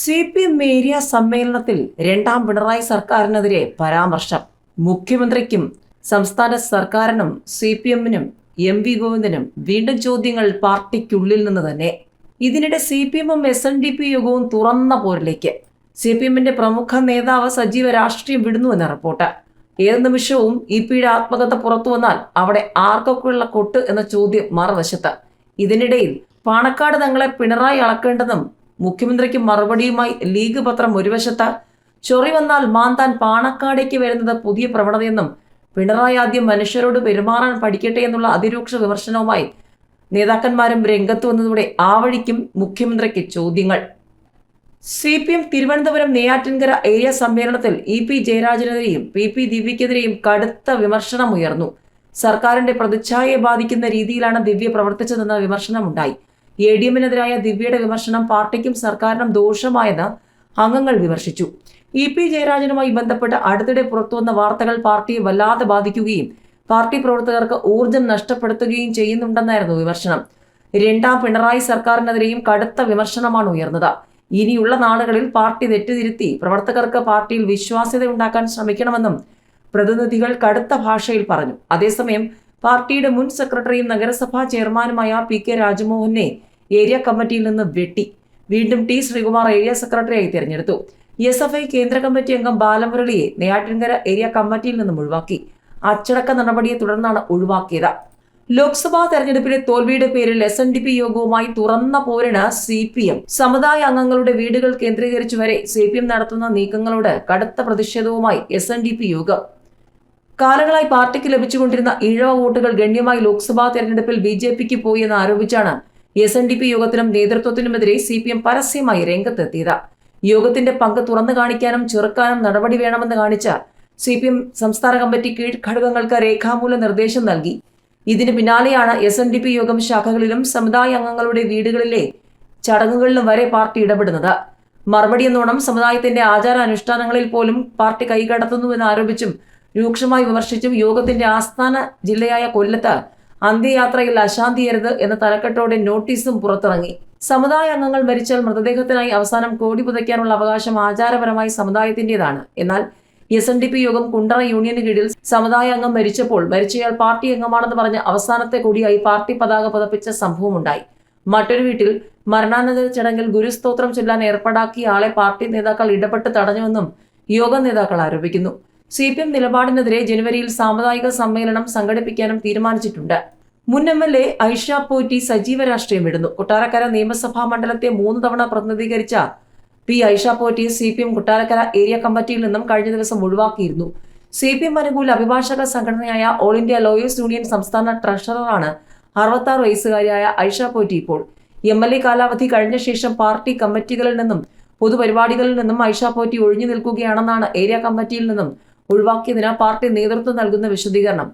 C P M area സമ്മേളനത്തിൽ രണ്ടാം പിണറായി സർക്കാരിനെതിരെ പരാമർശം. മുഖ്യമന്ത്രിക്കും സംസ്ഥാന സർക്കാരിനും സി പി എമ്മിനും എം വി ഗോവിന്ദനും വീണ്ടും ചോദ്യങ്ങൾ പാർട്ടിക്കുള്ളിൽ നിന്ന് തന്നെ. ഇതിനിടെ സി പി എമ്മും എസ് എൻ ഡി പി യോഗവും തുറന്ന പോരിലേക്ക്. സി പി എമ്മിന്റെ പ്രമുഖ നേതാവ് സജീവ രാഷ്ട്രീയം വിടുന്നുവെന്ന റിപ്പോർട്ട്. ഏത് നിമിഷവും ഇ പിയുടെ ആത്മകഥ പുറത്തു വന്നാൽ അവിടെ ആർക്കൊക്കെയുള്ള കൊട്ട് എന്ന ചോദ്യം മറുവശത്ത്. ഇതിനിടയിൽ പാണക്കാട് തങ്ങളെ പിണറായി അളക്കേണ്ടതും മുഖ്യമന്ത്രിക്ക് മറുപടിയുമായി ലീഗ് പത്രം ഒരു വശത്ത് ചൊറി വന്നാൽ മാന്താൻ പാണക്കാടേക്ക് വരുന്നത് പുതിയ പ്രവണതയെന്നും പിണറായി ആദ്യം മനുഷ്യരോട് പെരുമാറാൻ പഠിക്കട്ടെ എന്നുള്ള അതിരൂക്ഷ വിമർശനവുമായി നേതാക്കന്മാരും രംഗത്ത് വന്നതോടെ ആ വഴിക്കും മുഖ്യമന്ത്രിക്ക് ചോദ്യങ്ങൾ. C P M Thiruvananthapuram Neyyattinkara area സമ്മേളനത്തിൽ ഇ പി ജയരാജനെതിരെയും പി പി ദിവ്യക്കെതിരെയും കടുത്ത വിമർശനമുയർന്നു. സർക്കാരിന്റെ പ്രതിച്ഛായയെ ബാധിക്കുന്ന രീതിയിലാണ് ദിവ്യ പ്രവർത്തിച്ചതെന്ന വിമർശനമുണ്ടായി. എ ഡി എമ്മിനെതിരായ ദിവ്യയുടെ വിമർശനം പാർട്ടിക്കും സർക്കാരിനും ദോഷമായെന്ന് അംഗങ്ങൾ വിമർശിച്ചു. ഇ പി ജയരാജനുമായി ബന്ധപ്പെട്ട് അടുത്തിടെ പുറത്തുവന്ന വാർത്തകൾ പാർട്ടിയെ വല്ലാതെ ബാധിക്കുകയും പാർട്ടി പ്രവർത്തകർക്ക് ഊർജം നഷ്ടപ്പെടുത്തുകയും ചെയ്യുന്നുണ്ടെന്നായിരുന്നു വിമർശനം. രണ്ടാം പിണറായി സർക്കാരിനെതിരെയും കടുത്ത വിമർശനമാണ് ഉയർന്നത്. ഇനിയുള്ള നാളുകളിൽ പാർട്ടി തെറ്റുതിരുത്തി പ്രവർത്തകർക്ക് പാർട്ടിയിൽ വിശ്വാസ്യത ഉണ്ടാക്കാൻ ശ്രമിക്കണമെന്നും പ്രതിനിധികൾ കടുത്ത ഭാഷയിൽ പറഞ്ഞു. അതേസമയം പാർട്ടിയുടെ മുൻ സെക്രട്ടറിയും നഗരസഭാ ചെയർമാനുമായ പി കെ രാജമോഹനെ ഏരിയ കമ്മിറ്റിയിൽ നിന്ന് വെട്ടി. വീണ്ടും ടി ശ്രീകുമാർ ഏരിയ സെക്രട്ടറിയായി തിരഞ്ഞെടുത്തു. എസ് എഫ് ഐ കേന്ദ്ര കമ്മിറ്റി അംഗം ബാലമുരളിയെ നെയ്യാറ്റിൻകര ഏരിയ കമ്മിറ്റിയിൽ നിന്നും ഒഴിവാക്കി. അച്ചടക്ക നടപടിയെ തുടർന്നാണ് ഒഴിവാക്കിയത്. ലോക്സഭാ തെരഞ്ഞെടുപ്പിലെ തോൽവിയുടെ പേരിൽ എസ് എൻ ഡി പി യോഗവുമായി തുറന്ന പോരിന് സി പി എം. സമുദായ അംഗങ്ങളുടെ വീടുകൾ കേന്ദ്രീകരിച്ചു വരെ സി പി എം നടത്തുന്ന നീക്കങ്ങളോട് കടുത്ത പ്രതിഷേധവുമായി എസ് എൻ ഡി പി യോഗം. കാലങ്ങളായി പാർട്ടിക്ക് ലഭിച്ചുകൊണ്ടിരുന്ന ഇഴവ വോട്ടുകൾ ഗണ്യമായി ലോക്സഭാ തെരഞ്ഞെടുപ്പിൽ ബി ജെ പിക്ക് പോയി എന്ന് ആരോപിച്ചാണ് എസ് എൻ ഡി പി യോഗത്തിനും നേതൃത്വത്തിനുമെതിരെ സി പി എം പരസ്യമായി രംഗത്തെത്തിയത്. യോഗത്തിന്റെ പങ്ക് തുറന്നു കാണിക്കാനും ചെറുക്കാനും നടപടി വേണമെന്ന് കാണിച്ച സി പി എം സംസ്ഥാന കമ്മിറ്റി കീഴ്ഘടകങ്ങൾക്ക് രേഖാമൂല നിർദ്ദേശം നൽകി. ഇതിന് പിന്നാലെയാണ് എസ് എൻ ഡി പി യോഗം ശാഖകളിലും സമുദായ അംഗങ്ങളുടെ വീടുകളിലെ ചടങ്ങുകളിലും വരെ പാർട്ടി ഇടപെടുന്നത്. മറുപടി എന്നോണം സമുദായത്തിന്റെ ആചാര അനുഷ്ഠാനങ്ങളിൽ പോലും പാർട്ടി കൈകടത്തുന്നുവെന്ന് ആരോപിച്ചും രൂക്ഷമായി വിമർശിച്ചും യോഗത്തിന്റെ ആസ്ഥാന ജില്ലയായ കൊല്ലത്ത് അന്ത്യയാത്രയിൽ അശാന്തിയരുത് എന്ന തലക്കെട്ടോടെ നോട്ടീസും പുറത്തിറങ്ങി. സമുദായ അംഗങ്ങൾ മരിച്ചാൽ മൃതദേഹത്തിനായി അവസാനം കോടി പുതയ്ക്കാനുള്ള അവകാശം ആചാരപരമായി സമുദായത്തിന്റേതാണ്. എന്നാൽ എസ് എൻ ഡി പി യോഗം കുണ്ടറ യൂണിയന് കീഴിൽ സമുദായ അംഗം മരിച്ചപ്പോൾ മരിച്ചയാൾ പാർട്ടി അംഗമാണെന്ന് പറഞ്ഞ് അവസാനത്തെ കൂടിയായി പാർട്ടി പതാക പതപ്പിച്ച സംഭവമുണ്ടായി. മറ്റൊരു വീട്ടിൽ മരണാനന്തര ചടങ്ങിൽ ഗുരുസ്തോത്രം ചൊല്ലാൻ ഏർപ്പാടാക്കിയ ആളെ പാർട്ടി നേതാക്കൾ ഇടപെട്ട് തടഞ്ഞുവെന്നും യോഗ നേതാക്കൾ ആരോപിക്കുന്നു. സി പി എം നിലപാടിനെതിരെ ജനുവരിയിൽ സാമുദായിക സമ്മേളനം സംഘടിപ്പിക്കാനും തീരുമാനിച്ചിട്ടുണ്ട്. മുൻ M L A Aisha Potty സജീവ രാഷ്ട്രീയം വിടുന്നു. കൊട്ടാരക്കര നിയമസഭാ മണ്ഡലത്തെ മൂന്ന് തവണ പ്രതിനിധീകരിച്ച P Aisha Potty C P M Kottarakkara area കമ്മിറ്റിയിൽ നിന്നും കഴിഞ്ഞ ദിവസം ഒഴിവാക്കിയിരുന്നു. സി പി എം അനുകൂല അഭിഭാഷക സംഘടനയായ ഓൾ ഇന്ത്യ ലോയേഴ്സ് യൂണിയൻ സംസ്ഥാന ട്രഷററാണ് അറുപത്താറ് വയസ്സുകാരിയായ ഐഷ പോറ്റി ഇപ്പോൾ. എം എൽ എ കാലാവധി കഴിഞ്ഞ ശേഷം പാർട്ടി കമ്മിറ്റികളിൽ നിന്നും പൊതുപരിപാടികളിൽ നിന്നും ഐഷ പോറ്റി ഒഴിഞ്ഞു നിൽക്കുകയാണെന്നാണ് ഏരിയ കമ്മിറ്റിയിൽ നിന്നും ഒഴിവാക്കിയതിന് പാർട്ടി നേതൃത്വം നൽകുന്ന വിശദീകരണം.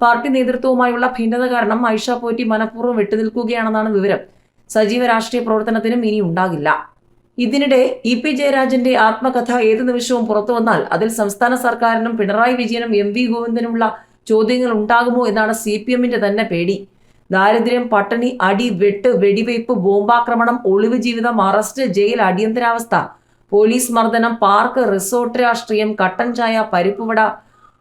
പാർട്ടി നേതൃത്വവുമായുള്ള ഭിന്നത കാരണം ഐഷ പോറ്റി മനഃപൂർവം വിട്ടുനിൽക്കുകയാണെന്നാണ് വിവരം. സജീവ രാഷ്ട്രീയ പ്രവർത്തനത്തിനും ഇനി ഉണ്ടാകില്ല. ഇതിനിടെ ഇ പി ജയരാജന്റെ ആത്മകഥ ഏത് നിമിഷവും പുറത്തു വന്നാൽ അതിൽ സംസ്ഥാന സർക്കാരിനും പിണറായി വിജയനും എം വി ഗോവിന്ദനുമുള്ള ചോദ്യങ്ങൾ ഉണ്ടാകുമോ എന്നാണ് സി പി എമ്മിന്റെ തന്നെ പേടി. ദാരിദ്ര്യം പട്ടിണി അടി വെട്ട് വെടിവയ്പ് ബോംബാക്രമണം ഒളിവ് ജീവിതം അറസ്റ്റ് ജയിൽ അടിയന്തരാവസ്ഥ പോലീസ് മർദ്ദനം പാർക്ക് റിസോർട്ട് രാഷ്ട്രീയം കട്ടൻ ചായ പരിപ്പുവട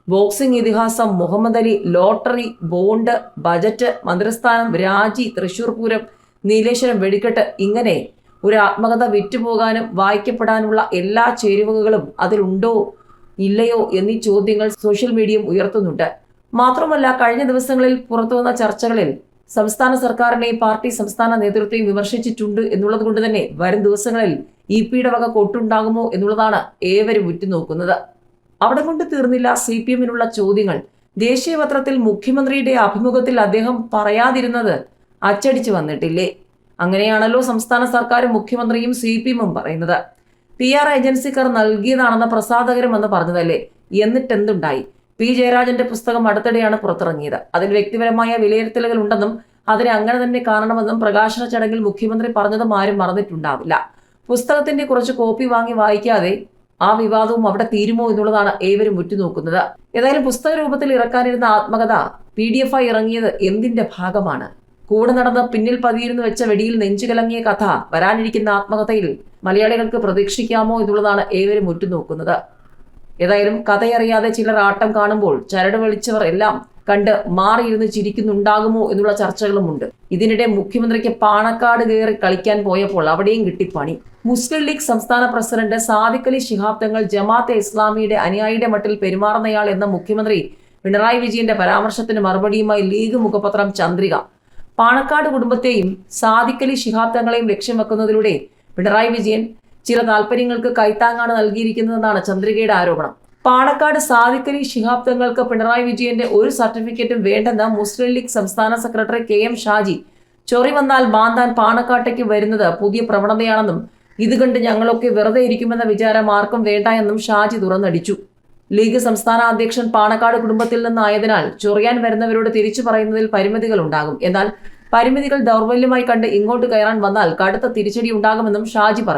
ബോക്സിംഗ് ഇതിഹാസം Muhammad Ali lottery bond budget മന്ത്രിസ്ഥാനം രാജി തൃശൂർ പൂരം നീലേശ്വരം വെടിക്കെട്ട് ഇങ്ങനെ ഒരു ആത്മകഥ വിറ്റുപോകാനും വായിക്കപ്പെടാനുള്ള എല്ലാ ചേരുവകളും അതിലുണ്ടോ ഇല്ലയോ എന്നീ ചോദ്യങ്ങൾ സോഷ്യൽ മീഡിയയും ഉയർത്തുന്നുണ്ട്. മാത്രമല്ല കഴിഞ്ഞ ദിവസങ്ങളിൽ പുറത്തുവന്ന ചർച്ചകളിൽ സംസ്ഥാന സർക്കാരിനെയും പാർട്ടി സംസ്ഥാന നേതൃത്വത്തെയും വിമർശിച്ചിട്ടുണ്ട് എന്നുള്ളത് കൊണ്ട് തന്നെ വരും ദിവസങ്ങളിൽ ഇ പിയുടെ വക കൊട്ടുണ്ടാകുമോ എന്നുള്ളതാണ് ഏവരും ഉറ്റുനോക്കുന്നത്. അവിടെ കൊണ്ട് തീർന്നില്ല സി പി എമ്മിനുള്ള ചോദ്യങ്ങൾ. ദേശീയപത്രത്തിൽ മുഖ്യമന്ത്രിയുടെ അഭിമുഖത്തിൽ അദ്ദേഹം പറയാതിരുന്നത് അച്ചടിച്ചു വന്നിട്ടില്ലേ? അങ്ങനെയാണല്ലോ സംസ്ഥാന സർക്കാരും മുഖ്യമന്ത്രിയും സി പി എമ്മും പറയുന്നത്. പി ആർ ഏജൻസിക്കാർ നൽകിയതാണെന്ന് പ്രസാദകരമെന്ന് പറഞ്ഞതല്ലേ? എന്നിട്ടെന്തുണ്ടായി? പി. ജയരാജന്റെ പുസ്തകം അടുത്തിടെയാണ് പുറത്തിറങ്ങിയത്. അതിൽ വ്യക്തിപരമായ വിലയിരുത്തലുകൾ ഉണ്ടെന്നും അതിനെ അങ്ങനെ തന്നെ കാണണമെന്നും പ്രകാശന ചടങ്ങിൽ മുഖ്യമന്ത്രി പറഞ്ഞതും ആരും മറന്നിട്ടുണ്ടാവില്ല. പുസ്തകത്തിന്റെ കുറച്ച് കോപ്പി വാങ്ങി വായിക്കാതെ ആ വിവാദവും അവിടെ തീരുമോ എന്നുള്ളതാണ് ഏവരും ഉറ്റുനോക്കുന്നത്. ഏതായാലും പുസ്തക രൂപത്തിൽ ഇറക്കാനിരുന്ന ആത്മകഥ പി. ഡി. എഫ് ആയി ഇറങ്ങിയത് എന്തിന്റെ ഭാഗമാണ്? കൂടെ നടന്ന് പിന്നിൽ പതിയിരുന്നു വെച്ച വെടിയിൽ നെഞ്ചുകലങ്ങിയ കഥ വരാനിരിക്കുന്ന ആത്മകഥയിൽ മലയാളികൾക്ക് പ്രതീക്ഷിക്കാമോ എന്നുള്ളതാണ് ഏവരും ഉറ്റുനോക്കുന്നത്. ഏതായാലും കഥയറിയാതെ ചിലർ ആട്ടം കാണുമ്പോൾ ചരട് വലിച്ചവർ എല്ലാം കണ്ട് മാറിയിരുന്ന് ചിരിക്കുന്നുണ്ടാകുമോ എന്നുള്ള ചർച്ചകളുമുണ്ട്. ഇതിനിടെ മുഖ്യമന്ത്രിക്ക് പാണക്കാട് കയറി കളിക്കാൻ പോയപ്പോൾ അവിടെയും കിട്ടി പണി മുസ്ലിം ലീഗ് സംസ്ഥാന പ്രസിഡന്റ് സാദിഖ് അലി ശിഹാബ് തങ്ങൾ ജമാഅത്തെ ഇസ്ലാമിയുടെ അനുയായിയുടെ മട്ടിൽ പെരുമാറുന്നയാൾ എന്ന മുഖ്യമന്ത്രി പിണറായി വിജയന്റെ പരാമർശത്തിന് മറുപടിയുമായി ലീഗ് മുഖപത്രം ചന്ദ്രിക. പാണക്കാട് കുടുംബത്തെയും സാദിഖ് അലി ശിഹാബ് തങ്ങളെയും ലക്ഷ്യം വെക്കുന്നതിലൂടെ പിണറായി വിജയൻ ചില താല്പര്യങ്ങൾക്ക് കൈത്താങ്ങാണ് നൽകിയിരിക്കുന്നതെന്നാണ് ചന്ദ്രികയുടെ ആരോപണം. പാണക്കാട് സാദിഖ് ശിഹാബ് തങ്ങൾക്ക് പിണറായി വിജയന്റെ ഒരു സർട്ടിഫിക്കറ്റും വേണ്ടെന്ന് മുസ്ലിം ലീഗ് സംസ്ഥാന സെക്രട്ടറി കെ എം ഷാജി. ചൊറി വന്നാൽ മാന്താൻ പാണക്കാട്ടേക്ക് വരുന്നത് പുതിയ പ്രവണതയാണെന്നും ഇത് കണ്ട് ഞങ്ങളൊക്കെ വെറുതെ ഇരിക്കുമെന്ന വിചാരം ആർക്കും വേണ്ട എന്നും ഷാജി തുറന്നടിച്ചു. ലീഗ് സംസ്ഥാന അധ്യക്ഷൻ പാണക്കാട് കുടുംബത്തിൽ നിന്നായതിനാൽ ചൊറിയാൻ വരുന്നവരോട് തിരിച്ചു പറയുന്നതിൽ പരിമിതികൾ ഉണ്ടാകും എന്നാൽ പരിമിതികൾ ദൗർബല്യമായി കണ്ട് ഇങ്ങോട്ട് കയറാൻ വന്നാൽ കടുത്ത തിരിച്ചടി ഉണ്ടാകുമെന്നും ഷാജി പറഞ്ഞു.